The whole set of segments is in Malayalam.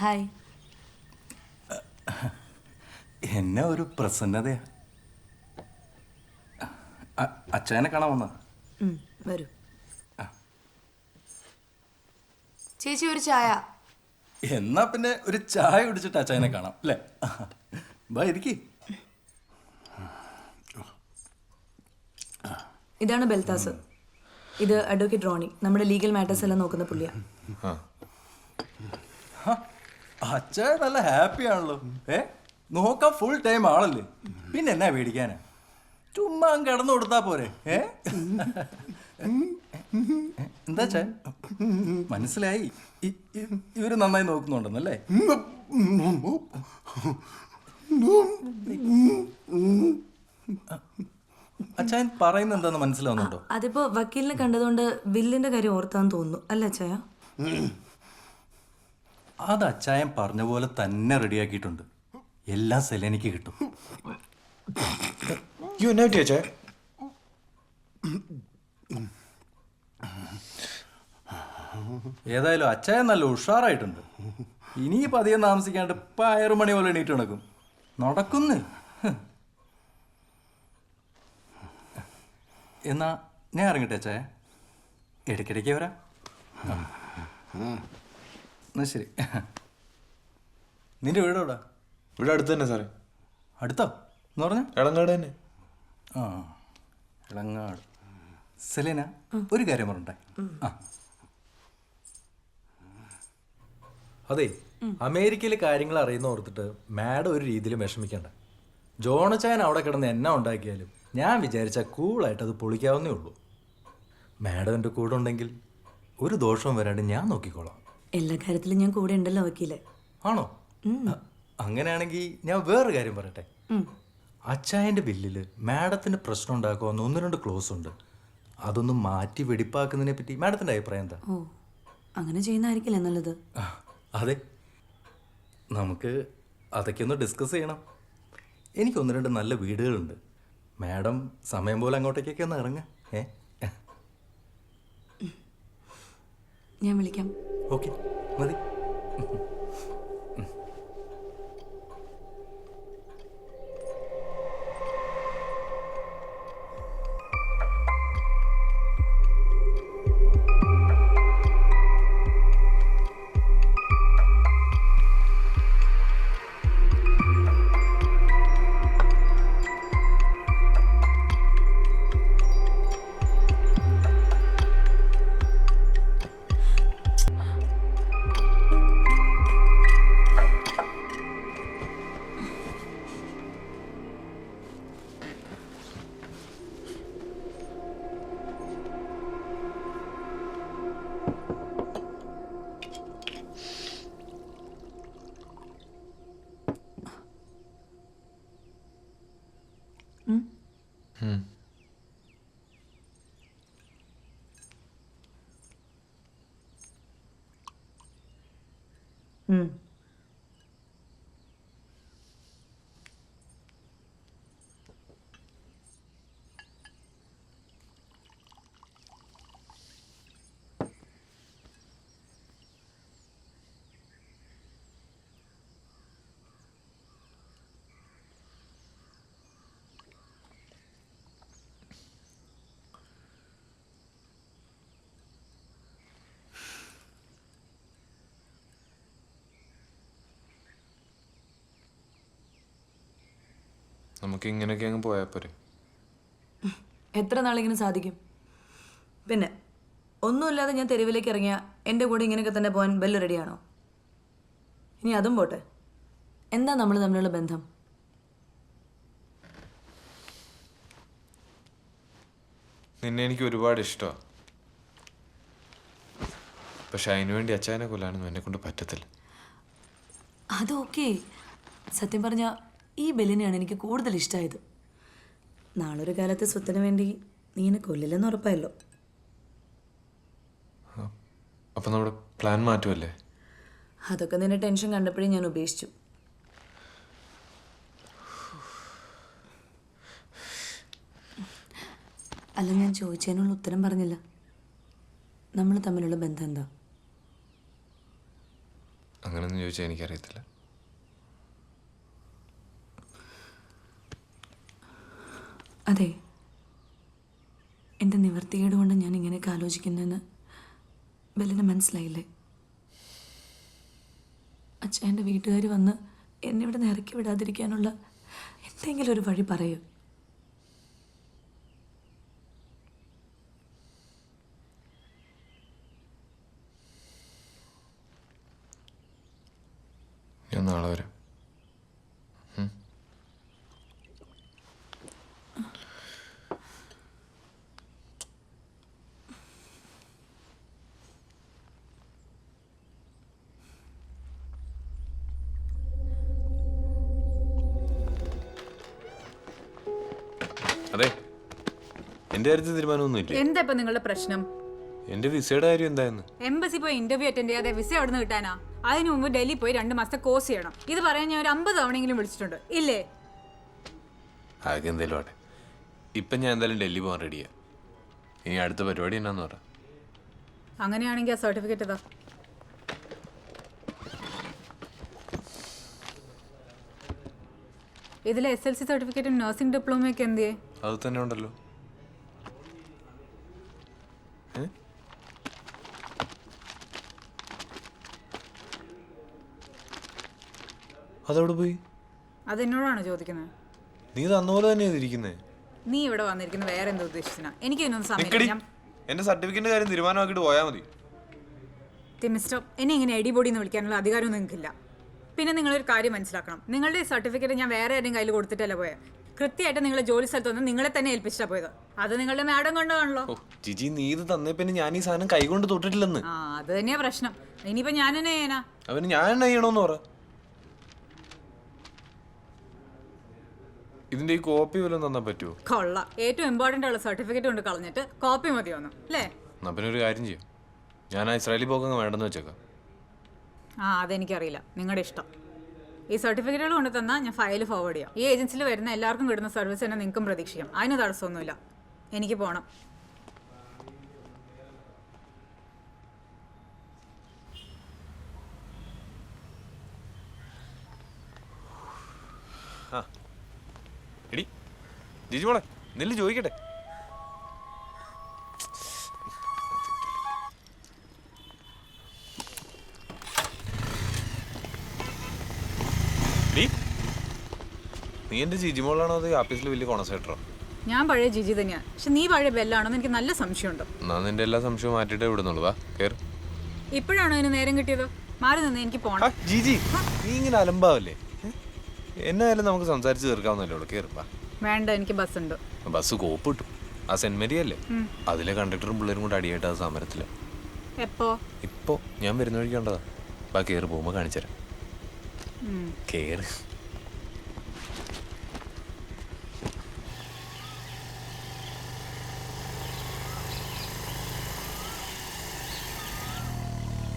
ഹായ്. എന്നെ ഒരു പ്രസന്നതയാ. അച്ഛനെ കാണാൻ വന്ന വരൂ. ചേച്ചി ഒരു ചായ. എന്നാ പിന്നെ ഒരു ചായ കുടിച്ചിട്ട് അച്ഛനെ കാണാം അല്ലേ? ബാ ഇരിക്കി. ഇതാണ് ബെൽതാസ്. ഇത് അഡ്വക്കേറ്റ് റോണി നമ്മുടെ ലീഗൽ മാറ്റേഴ്സ് എല്ലാം നോക്കുന്ന പുള്ളിയാ. അച്ചായ നല്ല ഹാപ്പി ആണല്ലോ. ഏ? നോക്കാൻ ഫുൾ ടൈം ആളല്ലേ. പിന്നെ എന്നാ പേടിക്കാനാ? ചുമ്മാ കിടന്നു കൊടുത്താ പോരെ. ഏ? എന്താ ചേ മനസ്സിലായി. ഇവർ നന്നായി നോക്കുന്നുണ്ടെന്നല്ലേ? അച്ഛൻ പറയുന്ന എന്താന്ന് മനസ്സിലാവുന്നുണ്ടോ? അതിപ്പോ വക്കീലിനെ കണ്ടതുകൊണ്ട് ബില്ലിന്റെ കാര്യം ഓർത്താന്ന് തോന്നുന്നു. അല്ല ചായ അത് അച്ചായൻ പറഞ്ഞ പോലെ തന്നെ റെഡിയാക്കിയിട്ടുണ്ട്. എല്ലാം സെലനിക്ക് കിട്ടും. യു എന്നാ ഏതായാലും അച്ചായൻ നല്ല ഉഷാറായിട്ടുണ്ട്. ഇനി പതിയെ താമസിക്കാണ്ട് പയറു മണി പോലെ എണീറ്റ് നടക്കും. നടക്കുന്നു. എന്നാ ഞാൻ ഇറങ്ങട്ടെ അച്ചായ ഇടയ്ക്കിടയ്ക്ക് വരാം. എന്നാ ശരി. നിന്റെ വീട് എവിടാ? ഇവിടെ അടുത്ത് തന്നെ സാറേ. അടുത്തോ? എന്ന് പറഞ്ഞ? ഇളങ്ങാട് തന്നെ. ആ ഇളങ്ങാട് സെലീന ഒരു കാര്യം പറഞ്ഞേ ആ. അതെ അമേരിക്കയിലെ കാര്യങ്ങൾ അറിയുന്ന ഓർത്തിട്ട് മാഡം ഒരു രീതിയിലും വിഷമിക്കണ്ട. ജോണച്ചായൻ അവിടെ കിടന്ന് എന്നെ ഉണ്ടാക്കിയാലും ഞാൻ വിചാരിച്ച കൂളായിട്ട് അത് പൊളിക്കാവുന്നേ ഉള്ളൂ. മാഡം എന്റെ കൂടെ ഉണ്ടെങ്കിൽ ഒരു ദോഷവും വരാണ്ട് ഞാൻ നോക്കിക്കോളാം. എല്ലാ കാര്യത്തിലും ഞാൻ കൂടെ ഉണ്ടല്ലോ വക്കീലെ. ആണോ? അങ്ങനെയാണെങ്കിൽ ഞാൻ വേറൊരു കാര്യം പറയട്ടെ? അച്ചായന്റെ ബില്ലിൽ മാഡത്തിന് പ്രശ്നം ഉണ്ടാക്കുമെന്ന് ഒന്ന് രണ്ട് ക്ലോസ് ഉണ്ട്. അതൊന്ന് മാറ്റി വെടിപ്പാക്കുന്നതിനെ പറ്റി മാഡത്തിന്റെ അഭിപ്രായം എന്താ? ഓ അങ്ങനെ ചെയ്യുന്നതായിരിക്കില്ല എന്നുള്ളത് അതെ. നമുക്ക് അതൊക്കെ ഒന്ന് ഡിസ്കസ് ചെയ്യണം. എനിക്ക് ഒന്ന് രണ്ട് നല്ല വീടുകളുണ്ട്. മാഡം സമയം പോലെ അങ്ങോട്ടേക്കൊക്കെ ഒന്ന് ഇറങ്ങ. ഏ? ഞാൻ വിളിക്കാം. ഓക്കെ. മതി Mm. നമുക്ക് ഇങ്ങനെയൊക്കെ അങ്ങ് പോയാൽ പോരെ. എത്ര നാളിങ്ങനെ സാധിക്കും? പിന്നെ ഒന്നുമില്ലാതെ ഞാൻ തെരുവിലേക്ക് ഇറങ്ങിയ എന്റെ കൂടെ ഇങ്ങനെയൊക്കെ തന്നെ പോകാൻ ബെല്ല് റെഡിയാണോ? ഇനി അതും പോട്ടെ. എന്താ നമ്മൾ തമ്മിലുള്ള ബന്ധം? നിന്നെ എനിക്ക് ഒരുപാട് ഇഷ്ടമാണ് പക്ഷെ അതിനു വേണ്ടി അച്ചായനെ കൊല്ലാനൊന്നും എന്നെ കൊണ്ട് പറ്റത്തില്ല. അത് ഓക്കെ. സത്യം പറഞ്ഞ ഈ ബെല്ലിനെയാണ് എനിക്ക് കൂടുതൽ ഇഷ്ടമായത് നാളൊരു കാലത്ത് സ്വത്തിന് വേണ്ടി നീ എന്നെ കൊല്ലില്ലെന്ന് ഉറപ്പായല്ലോ. അപ്പം നമ്മുടെ പ്ലാൻ മാറ്റുമല്ലേ അതൊക്കെ നിന്റെ ടെൻഷൻ കണ്ടപ്പോഴേ ഞാൻ ഉപേക്ഷിച്ചു. അല്ല ഞാൻ ചോദിച്ചതിനുള്ള ഉത്തരം പറഞ്ഞില്ല. നമ്മൾ തമ്മിലുള്ള ബന്ധം എന്താ? അങ്ങനെയൊന്നും ചോദിച്ചാൽ എനിക്കറിയത്തില്ല. അതെ. എന്റെ നിവർത്തികേട് കൊണ്ട് ഞാൻ ഇങ്ങനെയൊക്കെ ആലോചിക്കുന്നതെന്ന് ബെല്ലിന് മനസ്സിലായില്ലേ? അച്ഛന്റെ വീട്ടുകാർ വന്ന് എന്നെ ഇവിടെ നിന്ന് ഇറക്കി വിടാതിരിക്കാനുള്ള എന്തെങ്കിലും ഒരു വഴി പറയൂ. ഞാൻ നാളെ വരാം. അതെ. എന്റെ കാര്യത്തിൽ തീരുമാനമൊന്നുമില്ല. എന്താ ഇപ്പൊ നിങ്ങളുടെ പ്രശ്നം? എന്റെ വിസയുടെ കാര്യം എന്തായിരുന്നു എംബസി പോയി ഇന്റർവ്യൂ അറ്റൻഡ് ചെയ്യാതെ വിസ എവിടെ നിന്ന് കിട്ടാനാ? അതിനു മുമ്പ് ഡൽഹി പോയി രണ്ട് മാസത്തെ കോഴ്സ് ചെയ്യണം. ഇത് പറയാൻ ഞാൻ ഒരു അമ്പത് തവണയെങ്കിലും വിളിച്ചിട്ടുണ്ട്. ഇല്ലേ? ആകെ എന്തേലും ആട്ടെ ഇപ്പം ഞാൻ എന്തായാലും ഡൽഹി പോകാൻ റെഡിയാ ഇനി അടുത്ത പരിപാടി എന്നാന്ന് പറ. അങ്ങനെയാണെങ്കിൽ ആ സർട്ടിഫിക്കറ്റ് ഇതാ. ഇതിലെ എസ് എൽ സി സർട്ടിഫിക്കറ്റും നഴ്സിംഗ് ഡിപ്ലോമയൊക്കെ എന്തിയേ? അത് തന്നെ ഉണ്ടല്ലോ? അതെവിടെ പോയി? അത് എന്നോടാണ് ചോദിക്കുന്നത്. നീ തന്നപോലെ തന്നെ ഇരിക്കുന്നേ നീ ഇവിടെ വന്നിരിക്കുന്നത് വേറെ എന്താ ഉദ്ദേശിച്ചാ എനിക്ക് ഇതിനൊന്നും നിക്കടി. സമയം എന്റെ സർട്ടിഫിക്കറ്റിന്റെ കാര്യം തീരുമാനമാക്കിയിട്ട് പോയാ മതി. മിസ്റ്റർ എന്നെ ഇങ്ങനെ എടിബോഡി എന്ന് വിളിക്കാനുള്ള അധികാരവും നിങ്ങൾക്കില്ല. പിന്നെ നിങ്ങളൊരു കാര്യം മനസ്സിലാക്കണം. നിങ്ങളുടെ സർട്ടിഫിക്കറ്റ് ഞാൻ വേറെ ആരുടെയും കയ്യിൽ കൊടുത്തിട്ടല്ല പോയത് കൃത്യമായിട്ട് നിങ്ങളെ ജോലി സ്ഥലത്ത് വന്ന് നിങ്ങളെ തന്നെ ഏൽപ്പിച്ചാ പോയത്. അത് നിങ്ങളുടെ മാഡം കൊണ്ടാണല്ലോ ഓ ജിജി നീ ഇത് തന്നേ പിന്നെ ഞാൻ ഈ സാധനം കൈകൊണ്ട് തൊട്ടിട്ടില്ലെന്ന്. ആ അത് തന്നെയാ പ്രശ്നം. ഇനിയിപ്പോ ഞാൻ തന്നെ ചെയ്യാനാ അവന് ഞാൻ എന്നാ ചെയ്യണമെന്ന് പറ. ഇതിന്റെ ഈ കോപ്പി വല്ലതും തന്നാ പറ്റുമോ കൊള്ള. ഏറ്റവും ഇമ്പോർട്ടന്റ് ഉള്ള സർട്ടിഫിക്കറ്റ് കൊണ്ട് കളഞ്ഞിട്ട് കോപ്പി മതി വന്നു അല്ലേ? എന്നാ പിന്നെ ഒരു കാര്യം ചെയ്യാം. ഞാൻ ആ ഇസ്രായേലി പോക്കങ്ങ് വേണ്ടെന്ന് വെച്ചേക്കാം. ആ അതെനിക്കറിയില്ല. നിങ്ങളുടെ ഇഷ്ടം. ഈ സർട്ടിഫിക്കറ്റുകൾ കൊണ്ട് തന്നാൽ ഞാൻ ഫയൽ ഫോർവേഡ് ചെയ്യാം. ഈ ഏജൻസിയിൽ വരുന്ന എല്ലാവർക്കും കിട്ടുന്ന സർവീസ് തന്നെ നിങ്ങൾക്കും പ്രതീക്ഷിക്കാം. അതിന് തടസ്സമൊന്നുമില്ല. എനിക്ക് പോകണം എടി മോളെ നെല്ല് ചോദിക്കട്ടെ? നീ എന്റെ ജിജി മോളാണോ അത് ആഫീസിൽ വലിയ കോൺസെൻട്രോ ഞാൻ പഴയ ജിജി തന്നെയാ. പക്ഷെ നീ പഴയ ബെല്ലാണോ എനിക്ക് നല്ല സംശയമുണ്ട്. എന്നാ നിന്റെ എല്ലാ സംശയവും മാറ്റിട്ട് വിടുന്നുള്ളൂ. വാ കേറ്. ഇപ്പോഴാണോ അതിന് നേരം കിട്ടിയത്? മാറി നിന്ന് എനിക്ക് പോണം. ജിജി നീ ഇങ്ങനെ അലമ്പാവല്ലേ? എന്നായാലും നമുക്ക് സംസാരിച്ച് തീർക്കാവുന്നല്ലേ ഉള്ളൂ. കേറ് വാ. വേണ്ട എനിക്ക് ബസ് ഉണ്ട് ബസ് കോപ്പ് കിട്ടും ആ സെന്റ് മേരി അല്ലേ അതിലെ കണ്ടക്ടറും പിള്ളേരും കൂടെ അടിയായിട്ട് ആ സമരത്തിൽ. എപ്പോ? ഇപ്പോ ഞാൻ വരുന്ന വഴിക്ക് കണ്ടതാ. ബാ കേറ് പോകുമ്പോ കാണിച്ചുതരാം. കേറ്.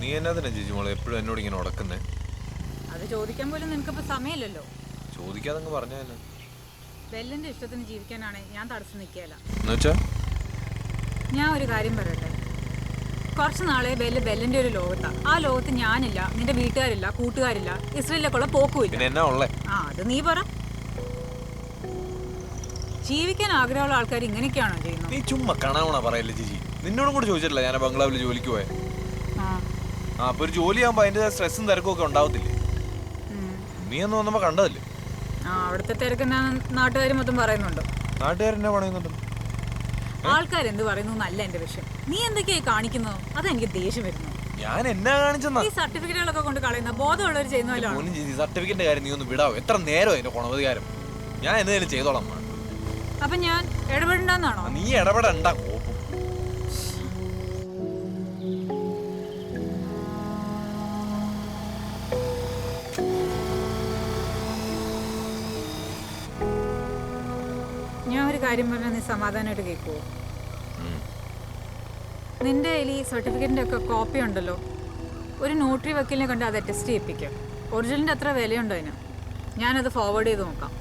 നീ എന്നാ ചേച്ചി മോളെ എപ്പോഴും എന്നോട് ഇങ്ങനെ ഉടക്കുന്നേ? അത് ചോദിക്കാൻ പോലും നിനക്കിപ്പോ സമയമില്ലല്ലോ. ചോദിക്കാതെ അങ്ങ് ബെല്ലന്റെ ബെല്ലിന്റെ ഇഷ്ടത്തിന് ജീവിക്കാനാണ് ഞാൻ തടസ്സം നിൽക്കുകയല്ല. എന്നുവെച്ചാ ഞാൻ ഒരു കാര്യം പറയട്ടെ? കുറച്ച് നാളെ ബെല്ല് ബെല്ലിന്റെ ഒരു ലോകത്താ. ആ ലോകത്ത് ഞാനില്ല നിന്റെ വീട്ടുകാരില്ല കൂട്ടുകാരില്ല ഇസ്രയേലിലേക്കുള്ള പോക്കുമില്ല. പിന്നെ എന്നാ ഉള്ളേ? ആ അത് നീ പറ. ജീവിക്കാൻ ആഗ്രഹമുള്ള ആൾക്കാർ ഇങ്ങനെയൊക്കെയാണോ ചെയ്യുന്നത്? നീ ചുമ്മാ കാണാവണ പറയല്ലേ ചേച്ചി? നിന്നോടും കൂടി ചോദിച്ചിട്ടില്ല ഞാൻ ആ ബംഗ്ലാവിൽ ജോലിക്ക് പോയെ. ആ അപ്പൊ ഒരു ജോലി ആകുമ്പോ അതിന്റെ സ്ട്രെസ്സും തിരക്കും ഒക്കെ ഉണ്ടാവത്തില്ലേ. നീ ഒന്ന് വന്നപ്പോ കണ്ടതല്ലേ? ആ അവിടുത്തെ തിരക്ക് നാട്ടുകാർ മൊത്തം പറയുന്നുണ്ട്. നാട്ടുകാരെന്നെ പണിയുന്നുണ്ട് ആൾക്കാരെന്ത് പറയുന്നു എന്നല്ല എന്റെ വിഷയം. നീ എന്തൊക്കെയായി കാണിക്കുന്നത് അതെനിക്ക് ദേഷ്യം വരുന്നു. ഞാൻ എന്നാ കാണിച്ചെന്നാ? ഈ സർട്ടിഫിക്കറ്റുകളൊക്കെ കൊണ്ട് കളയുന്ന ബോധമുള്ളവർ ചെയ്യുന്നല്ലോ സർട്ടിഫിക്കറ്റിന്റെ കാര്യം നീ ഒന്ന് വിടാവോ? എത്ര നേരം അതിന്റെ ഗുണവധികാരം ഞാൻ എന്തെങ്കിലും ചെയ്തോളാം. അപ്പൊ ഞാൻ ഇടപെടണ്ടെന്നാണോ? നീ ഇടപെടണ്ട ഞാൻ ഒരു കാര്യം പറഞ്ഞാൽ നീ സമാധാനമായിട്ട് കേൾക്കുമോ നിന്റെ കയ്യിൽ ഈ സർട്ടിഫിക്കറ്റിന്റെ ഒക്കെ കോപ്പി ഉണ്ടല്ലോ. ഒരു നോട്ടറി വക്കീലിനെ കണ്ട് അത് അറ്റസ്റ്റ് ചെയ്യിപ്പിക്കാം. ഒറിജിനലിന്റെ അത്ര വിലയുണ്ടോ അതിന്? ഞാനത് ഫോർവേഡ് ചെയ്ത് നോക്കാം.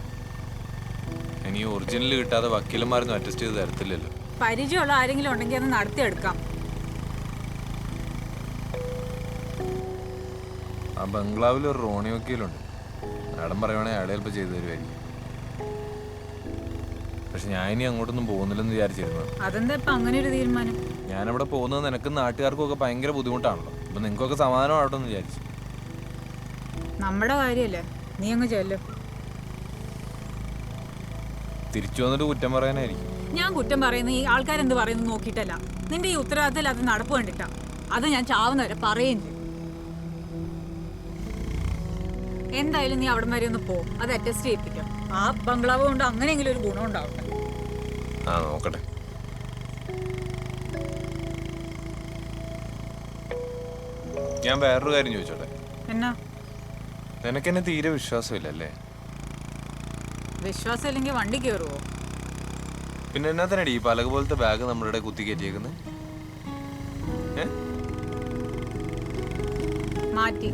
ഇനി ഒറിജിനൽ കിട്ടാതെ വക്കീലന്മാരൊന്നും അറ്റസ്റ്റ് ചെയ്ത് തരത്തില്ലല്ലോ. പരിചയമുള്ള ആരെങ്കിലും ഉണ്ടെങ്കിൽ അത് നടത്തിയെടുക്കാം. ആ ബംഗ്ലാവിൽ ഒരു റോണി വക്കീലുണ്ട്. മാഡം പറയുവാണെങ്കിൽ അയാളെ ചിലപ്പോൾ ചെയ്തു തരുമായിരിക്കും പക്ഷെ ഞാൻ ഇനി അങ്ങോട്ടൊന്നും പോകുന്നില്ലെന്ന് വിചാരിച്ചിരുന്നു. അതെന്താ ഇപ്പൊ അങ്ങനെ ഒരു തീരുമാനം? ഞാനവിടെ പോകുന്നത് നിനക്കും നാട്ടുകാർക്കും ഒക്കെ ഭയങ്കര ബുദ്ധിമുട്ടാണല്ലോ. അപ്പൊ നിങ്ങൾക്കൊക്കെ സമാധാനമാവട്ടെ എന്ന് വിചാരിച്ചു. നമ്മുടെ കാര്യല്ലേ? നീ അങ്ങ് ചെല്ലും. തിരിച്ചു വന്നിട്ട് കുറ്റം പറയാനായിരിക്കും. ഞാൻ കുറ്റം പറയുന്ന ഈ ആൾക്കാരെന്ത് പറയുന്നു നോക്കിയിട്ടല്ല. നിന്റെ ഈ ഉത്തരവാദിത്തത്തിൽ അത് നടപ്പ് കണ്ടിട്ടാ. അത് ഞാൻ ചാവുന്നവരെ പറയുകയും ചെയ്യും. എന്തായാലും നീ അവിടം വരെ ഒന്ന് പോ. അത് അറ്റസ്റ്റ് ചെയ്യിപ്പിക്കാം. ആ ബംഗ്ലാവ് കൊണ്ട് അങ്ങനെയെങ്കിലും ഒരു ഗുണം ഉണ്ടാവട്ടെ ആ നോക്കട്ടെ. ഞാൻ വേറൊരു കാര്യം ചോദിച്ചോട്ടെ? എന്നാ? നിനക്കെന്നെ തീരെ വിശ്വാസമില്ലല്ലേ? വിശ്വാസം ഇല്ലെങ്കിൽ വണ്ടി കയറുവോ പിന്നെ എന്നാത്തിനടി ഈ പലക പോലത്തെ ബാഗ് നമ്മളുടെ കുത്തി കയറ്റിയേക്കുന്നത് മാറ്റി.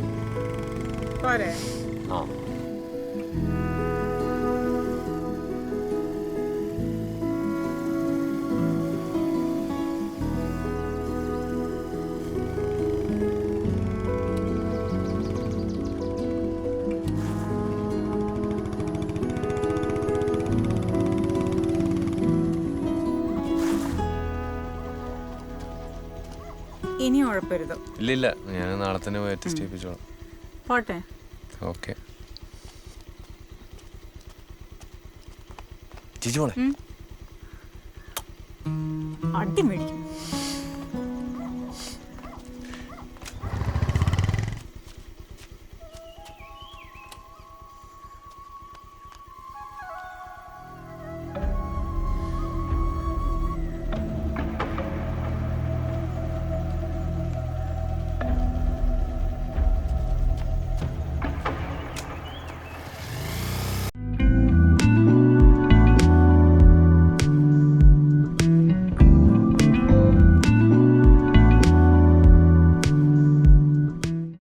പോരെ. ആ. ഇനി ഉഴപ്പരുത്. ഇല്ല ഇല്ല ഞാൻ നാളെ തന്നെ പോയി ടെസ്റ്റ് ചെയ്യിപ്പിച്ചോളാം. പോട്ടെ. ഓക്കെ. ചേച്ചി മോളെ. അടി മേടിക്കും